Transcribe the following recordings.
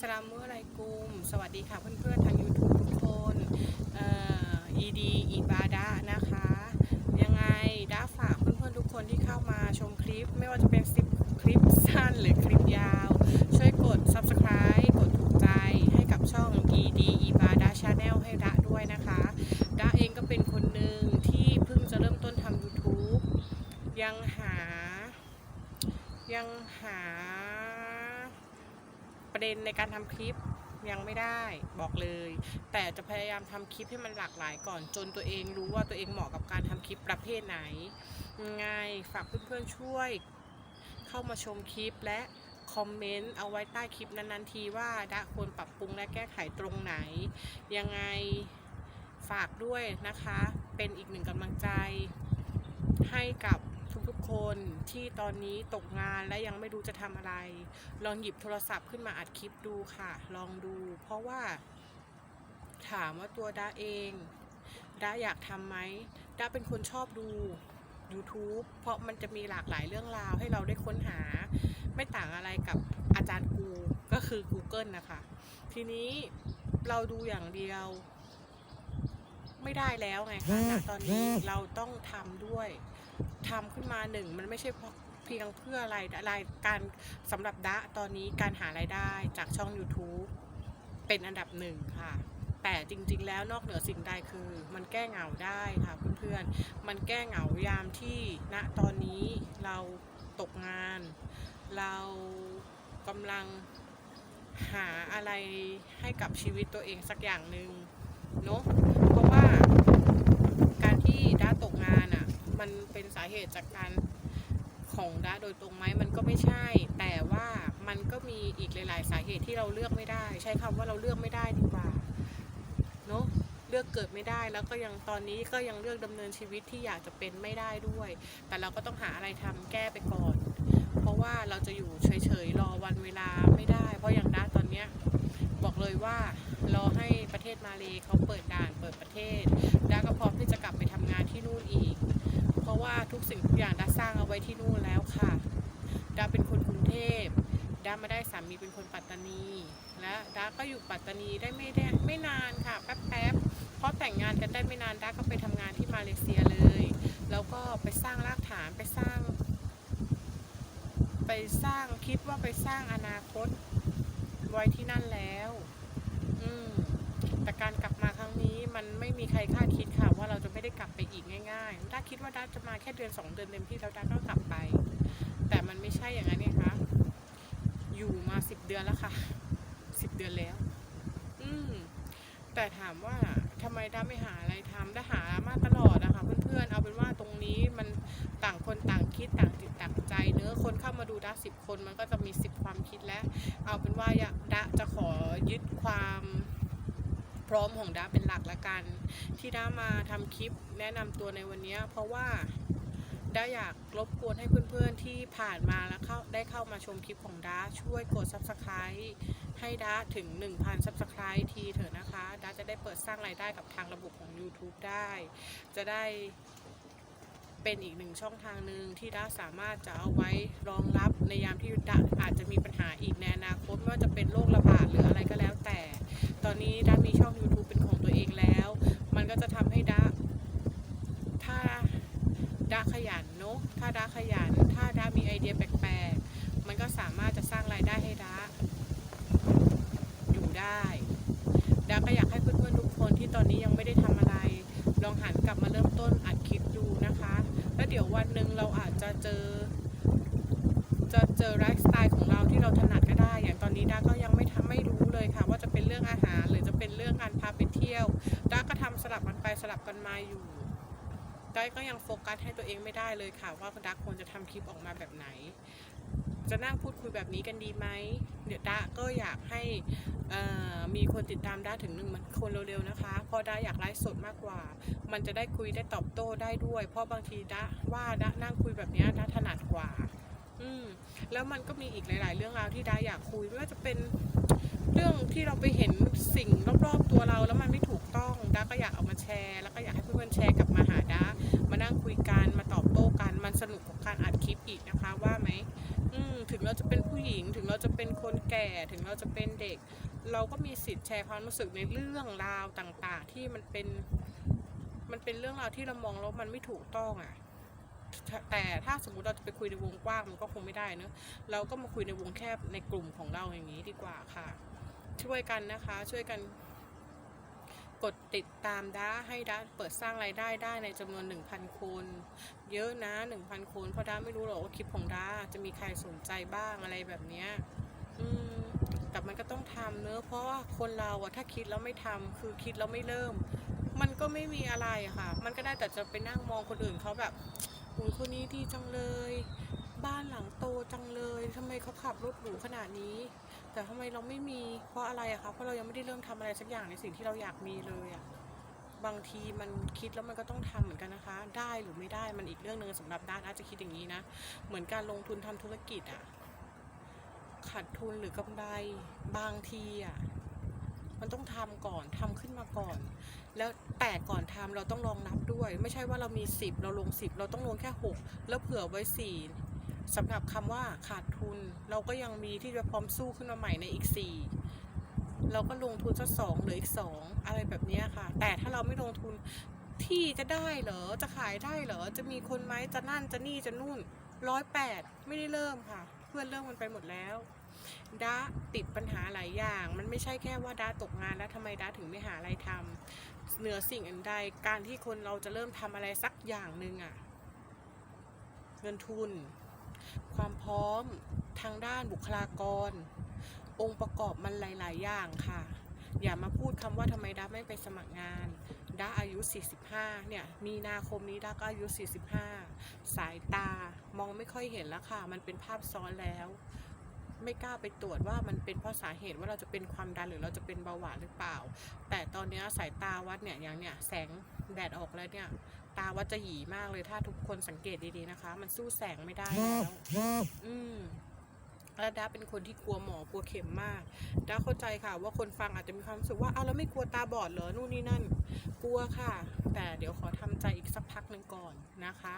สลามุอะลัยกุม สวัสดีค่ะเพื่อนๆทาง YouTube ทุกคนอีดีอีบาดะนะคะ ยังไงด้าฝากเพื่อนๆทุกคนที่เข้ามาชมคลิป ไม่ว่าจะเป็นคลิปสั้นหรือคลิปยาว ช่วยกด Subscribe กดถูกใจให้กับช่อง ED อิบาดะ Channel ให้ดะด้วยนะคะดะเองก็เป็นคนหนึ่งที่เพิ่งจะเริ่มต้นทำ YouTube ยังหา ยังหา ประเด็นในการทำคลิปยังไม่ได้บอกเลย แต่จะพยายามทำคลิปให้มันหลากหลายก่อนจนตัวเองรู้ว่าตัวเองเหมาะกับการทำคลิปประเภทไหนยังไงฝากเพื่อนๆช่วย เข้ามาชมคลิปและคอมเมนต์เอาไว้ใต้คลิปนั้นๆทีว่าดะควรปรับปรุงและแก้ไขตรงไหน ยังไงฝากด้วยนะคะ เป็นอีกหนึ่งกำลังใจให้กับ คนที่ตอนนี้ตกงานและยังไม่รู้จะทำอะไร ลองหยิบโทรศัพท์ขึ้นมาอัดคลิปดูค่ะ ลองดู เพราะว่า ถามว่าตัวดาเองดาอยากทำไหมดาเป็นคนชอบดู YouTube เพราะมันจะมีหลากหลายเรื่องราวให้เราได้ค้นหา ไม่ต่างอะไรกับอาจารย์กูก็คือ Google นะคะ ทีนี้เราดูอย่างเดียว ไม่ได้แล้วไงคะณตอนนี้เราต้องทำด้วย ทำขึ้นมาหนึ่งมันไม่ใช่เพียงเพื่ออะไรอะไรการสำหรับดะตอนนี้การหารายได้จากช่อง YouTube เป็นอันดับหนึ่งค่ะ แต่จริงๆแล้วนอกเหนือสิ่งใดคือ มันแก้เหงาได้ค่ะเพื่อนๆ มันแก้เหงายามที่ณตอนนี้เราตกงาน เรากำลังหาอะไรให้กับชีวิตตัวเองสักอย่างหนึ่งเนาะเพราะว่าการที่ด้าตกงานอะ่ะ มันเป็นสาเหตุจากการของด้าโดยตรงไหมมันก็ไม่ใช่ แต่ว่ามันก็มีอีกหลาย ๆ สาเหตุที่เราเลือกไม่ได้ ใช้คำว่าเราเลือกไม่ได้ดีกว่าเนาะเลือกเกิดไม่ได้แล้วก็ยังตอนนี้ก็ยังเลือกดำเนินชีวิตที่อยากจะเป็นไม่ได้ด้วย แต่เราก็ต้องหาอะไรทำแก้ไปก่อน เพราะว่าเราจะอยู่เฉยๆรอวันเวลาไม่ได้ เพราะอย่างด้าตอนเนี้ยบอกเลยว่ารอให้ประเทศมาเลเขาเปิดด่านเปิดประเทศด้าก็พร้อมที่จะกลับไปทำงานที่นู่นอีก เพราะว่าทุกสิ่งทุกอย่างด้าสร้างเอาไว้ที่นู่นแล้วค่ะด้าเป็นคนกรุงเทพด้ามาได้สามีเป็นคนปัตตานี และด้าก็อยู่ปัตตานีได้ไม่ได้ไม่นานค่ะแป๊บๆเพราะแต่งงานกันได้ไม่นานด้าก็ไปทำงานที่มาเลเซียเลย แล้วก็ไปสร้างรากฐานไปสร้าง ไปสร้างคิดว่าไปสร้างอนาคตไว้ที่นั่นแล้ว อืมแต่การกลับมาครั้งนี้ มันไม่มีใครคาดคิดค่ะว่าเราจะไม่ได้กลับไปอีกง่ายๆด้าคิดว่าด้าจะมาแค่เดือนสองเดือนเต็มที่แล้วด้าก็กลับไป แต่มันไม่ใช่อย่างนั้นนี่คะอยู่มาสิบเดือนแล้วค่ะสิบเดือนแล้ว อืมแต่ถามว่าทำไมด้าไม่หาอะไรทำด้าหามาตลอดนะคะเพื่อนๆเอาเป็นว่าตรงนี้มันต่างคนต่างคิดต่างจิตต่างใจเนื้อคนเข้ามาดูด้าสิบคนมันก็จะมีสิบความคิดและ เอาเป็นว่าอยาจะขอยึดความ พร้อมของดะเป็นหลักละกัน ที่ดะมาทำคลิปแนะนำตัวในวันนี้ เพราะว่าดะอยากรบกวนให้เพื่อนๆที่ผ่านมาแล้วเข้าได้เข้ามาชมคลิปของดะช่วยกด subscribe ให้ดะถึง 1,000 subscribe ทีเถอะนะคะดะจะได้เปิดสร้างรายได้กับทางระบบของ YouTube ได้ จะได้เป็นอีกหนึ่งช่องทางหนึ่งที่ด้าสามารถจะเอาไว้รองรับในยามที่ด้าอาจจะมีปัญหาอีกในอนาคตไม่ว่าจะเป็นโรคระบาดหรืออะไรก็แล้วแต่ ตอนนี้ด้ามีช่อง YouTube เป็นของตัวเองแล้ว มันก็จะทำให้ด้าถ้าด้าขยันเนอะถ้าด้าขยัน ถ้าด้ามีไอเดียแปลกๆ มันก็สามารถจะสร้างรายได้ให้ด้าอยู่ได้ด้าก็อยากให้เพื่อนๆทุกคนที่ตอนนี้ยังไม่ได้ทำอะไร ลองหันกลับมาเริ่มต้นอัดคลิปดูนะคะ แล้วเดี๋ยววันหนึ่งเราอาจจะเจอ จะเจอไลฟ์สไตล์ของเราที่เราถนัดก็ได้ อย่างตอนนี้ดาก็ยังไม่ทำไม่รู้เลยค่ะ ว่าจะเป็นเรื่องอาหารหรือจะเป็นเรื่องการพาไปเที่ยวดาก็ทำสลับกันไปสลับกันมาอยู่ดาก็ยังโฟกัสให้ตัวเองไม่ได้เลยค่ะ ว่าดาควรจะทำคลิปออกมาแบบไหน จะนั่งพูดคุยแบบนี้กันดีไหมเดี๋ยวดาก็อยากให้มีคนติดตามด้าถึงหนึ่งคนเร็วๆนะคะ เพราะด้าอยากไลฟ์สดมากกว่า มันจะได้คุยได้ตอบโต้ได้ด้วย เพราะบางทีด้าว่าด้านั่งคุยแบบนี้ด้าถนัดกว่า อืมแล้วมันก็มีอีกหลาย ๆ เรื่องราวที่ดาอยากคุยไม่ว่าจะเป็นเรื่องที่เราไปเห็นสิ่งรอบๆตัวเราแล้วมันไม่ถูกต้องด้าก็อยากเอามาแชร์ แล้วก็อยากให้เพื่อนๆแชร์กลับมาหาดามานั่งคุยกันมาตอบโต้กัน มันสนุกกว่าการอัดคลิปอีกนะคะว่าไหมอืมถึงเราจะเป็นผู้หญิงถึงเราจะเป็นคนแก่ถึงเราจะเป็นเด็ก เราก็มีสิทธิ์แชร์ความรู้สึกในเรื่องราวต่างๆ ที่มันเป็น มันเป็นเรื่องราวที่เรามองแล้วมันไม่ถูกต้องอะ่ะ แต่ถ้าสมมุติเราจะไปคุยในวงกว้างมันก็คงไม่ได้เนอะเราก็มาคุยในวงแคบในกลุ่มของเราอย่างนี้ดีกว่าค่ะ ช่วยกันนะคะ ช่วยกันกดติดตามด้าให้ด้าเปิดสร้างรายได้ได้ในจำนวน 1,000 คน เยอะนะ 1,000 คน เพราะด้าไม่รู้หรอกว่าคลิปของด้าจะมีใครสนใจบ้างอะไรแบบเนี้ยอืมแต่มันก็ต้องทำเนอะเพราะว่าคนเราอะถ้าคิดแล้วไม่ทำคือคิดแล้วไม่เริ่ม มันก็ไม่มีอะไรค่ะ มันก็ได้แต่จะไปนั่งมองคนอื่นเขาแบบ โอ้ยคนนี้ดีจังเลย บ้านหลังโตจังเลยทำไมเขาขับรถหรูขนาดนี้ แต่ทำไมเราไม่มีเพราะอะไรอะคะเพราะเรายังไม่ได้เริ่มทำอะไรสักอย่างในสิ่งที่เราอยากมีเลยอะบางทีมันคิดแล้วมันก็ต้องทำเหมือนกันนะคะ ได้หรือไม่ได้มันอีกเรื่องหนึ่งสำหรับด้านอาจจะคิดอย่างนี้นะ เหมือนการลงทุนทำธุรกิจอะขาดทุนหรือกำไรบางทีอะ มันต้องทำก่อนทำขึ้นมาก่อน แล้วแต่ก่อนทำเราต้องลองนับด้วย ไม่ใช่ว่าเรามี 10 เราลง 10 เราต้องลงแค่ 6 แล้วเผื่อไว้4สำหรับคำว่าขาดทุน เราก็ยังมีที่จะพร้อมสู้ขึ้นมาใหม่ในอีก 4 เราก็ลงทุนสักสองเหลืออีก 2 อะไรแบบนี้ค่ะ แต่ถ้าเราไม่ลงทุนที่จะได้เหรอจะขายได้เหรอจะมีคนไหมจะนั่นจะนี่จะนู่นร้อยแปดไม่ได้เริ่มค่ะ เพื่อนเริ่มมันไปหมดแล้ว ด้าติดปัญหาหลายอย่าง มันไม่ใช่แค่ว่าด้าตกงานแล้วทำไมด้าถึงไม่หาอะไรทำเหนือสิ่งอื่นใดการที่คนเราจะเริ่มทำอะไรสักอย่างหนึ่งอะเงินทุน ความพร้อมทางด้านบุคลากร องค์ประกอบมันหลาย ๆ อย่างค่ะ อย่ามาพูดคำว่าทำไมด้าไม่ไปสมัครงานด้าอายุ 45 เนี่ย มีนาคมนี้ด้าก็อายุ 45 สายตามองไม่ค่อยเห็นแล้วค่ะ มันเป็นภาพซ้อนแล้ว ไม่กล้าไปตรวจว่ามันเป็นเพราะสาเหตุว่าเราจะเป็นความดันหรือเราจะเป็นเบาหวานหรือเปล่า แต่ตอนเนี้ยสายตาวัดเนี่ยอย่างเนี่ยแสงแดดออกแล้วเนี่ยตาวัดจะหยีมากเลยถ้าทุกคนสังเกตดีๆนะคะ มันสู้แสงไม่ได้แล้วอืมแล้วดาเป็นคนที่กลัวหมอกลัวเข็มมากดาเข้าใจค่ะ ว่าคนฟังอาจจะมีความรู้สึกว่าอ้าวแล้วไม่กลัวตาบอดเหรอนู่นนี่นั่นก ลัวค่ะ แต่เดี๋ยวขอทำใจอีกสักพักหนึ่งก่อนนะคะ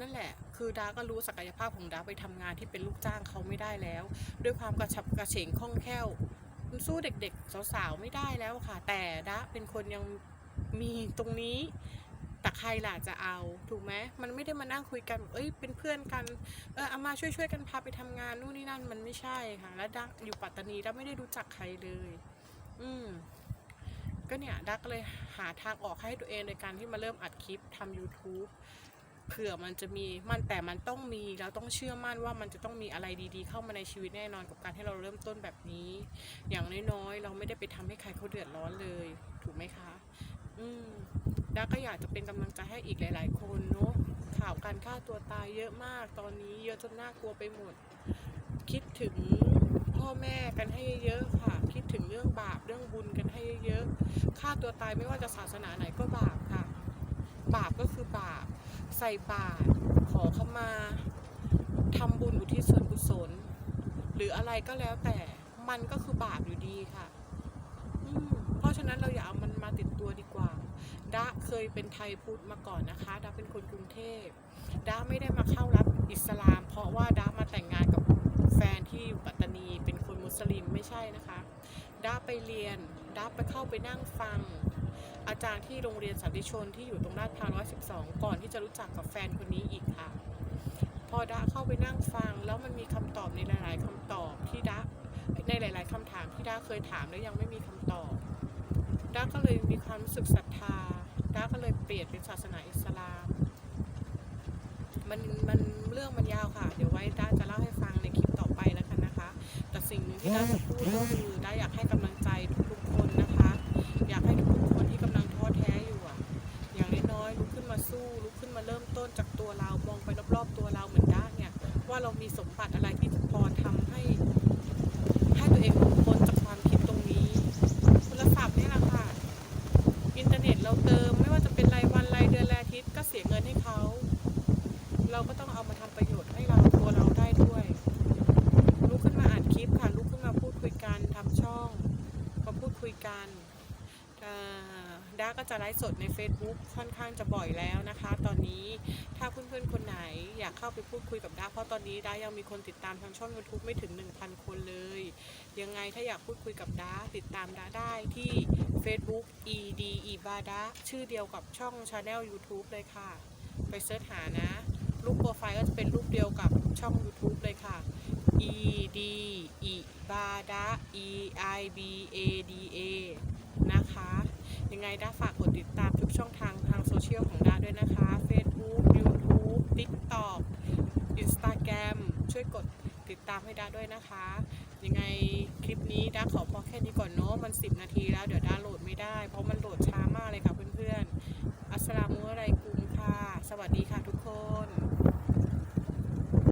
นั่นแหละคือดาก็รู้ศักยภาพของดาไปทำงานที่เป็นลูกจ้างเขาไม่ได้แล้ว ด้วยความกระฉับกระเฉงคล่องแคล่วสู้เด็กๆ สาวๆ ไม่ได้แล้วค่ะ แต่ดาเป็นคนยังมีตรงนี้แต่ใครล่ะจะเอาถูกไหมมันไม่ได้มานั่งคุยกันเอ้ยเป็นเพื่อนกันเออเอามาช่วยๆกันพาไปทำงานนู่นนี่นั่นมันไม่ใช่ค่ะ แล้วดักอยู่ปัตตานีแล้วไม่ได้รู้จักใครเลย อืม ก็เนี่ยดักเลยหาทางออกให้ตัวเองโดยการที่มาเริ่มอัดคลิปทำ YouTube เผื่อมันจะมีมันแต่มันต้องมีแล้วต้องเชื่อมั่นว่ามันจะต้องมีอะไรดีๆ เข้ามาในชีวิตแน่นอนกับการที่เราเริ่มต้นแบบนี้ อย่างน้อยๆ เราไม่ได้ไปทำให้ใครเขาเดือดร้อนเลย ถูกไหมคะ อืมดักก็อยากจะเป็นกำลังใจให้อีกหลาย ๆ คนเนาะข่าวการฆ่าตัวตายเยอะมากตอนนี้เยอะจนน่ากลัวไปหมด คิดถึง พ่อแม่กันให้เยอะๆค่ะ คิดถึงเรื่องบาปเรื่องบุญกันให้เยอะๆฆ่าตัวตายไม่ว่าจะศาสนาไหนก็บาปค่ะ บาปก็คือบาป ใส่บาตรขอเข้ามาทำบุญอุทิศส่วนกุศล หรืออะไรก็แล้วแต่มันก็คือบาปอยู่ดีค่ะเพราะฉะนั้นเราอย่าเอามันมาติดตัวดีกว่าดาเคยเป็นไทยพุทธมาก่อนนะคะดาเป็นคนกรุงเทพดาไม่ได้มาเข้ารับ ไปเรียนดาไปเข้าไปนั่งฟัง อาจารย์ที่โรงเรียนสันติชนที่อยู่ตรงลาดพร้าว112ก่อนที่จะรู้จักกับแฟนคนนี้อีกค่ะ พอดาเข้าไปนั่งฟัง แล้วมันมีคำตอบในหลาย ๆคำตอบที่ดาในหลาย ๆคำถามที่ดาเคยถามแล้วยังไม่มีคำตอบดาก็เลยมีความรู้สึกศรัทธาดาก็เลยเปลี่ยนเป็นศาสนาอิสลาม มันมันเรื่องมันยาวค่ะ เดี๋ยวไว้ด้าจะเล่าให้ สิ่งหนึ่งที่ด้าจะพูดก็คือด้าอยากให้กำลังใจทุกๆคนนะคะ อยากให้ทุกๆคนที่กำลังท จะไลฟ์สดใน Facebook ค่อนข้างจะบ่อยแล้วนะคะ ตอนนี้ถ้าเพื่อนๆคนไหนอยากเข้าไปพูดคุยกับด้าเพราะตอนนี้ด้ายังมีคนติดตามทางช่อง YouTube ไม่ถึง 1,000 คนเลย ยังไงถ้าอยากพูดคุยกับด้าติดตามด้าได้ที่ Facebook ed i b a d a ชื่อเดียวกับช่อง Channel YouTube เลยค่ะ ไปเสิร์ชหานะรูปโปรไฟล์ก็จะเป็นรูปเดียวกับช่อง YouTube เลยค่ะ e d i b a d a e i b a d a นะคะ ยังไงด้าฝากกดติดตามทุกช่องทางทางโซเชียลของด้าด้วยนะคะ Facebook YouTube TikTok Instagram ช่วยกดติดตามให้ด้าด้วยนะคะ ยังไงคลิปนี้ด้าขอพอแค่นี้ก่อนเนาะมัน 10 นาทีแล้วเดี๋ยวด้าโหลดไม่ได้ เพราะมันโหลดช้ามากเลยค่ะเพื่อนๆอัสลามุอะลัยกุมค่ะ สวัสดีค่ะทุกคน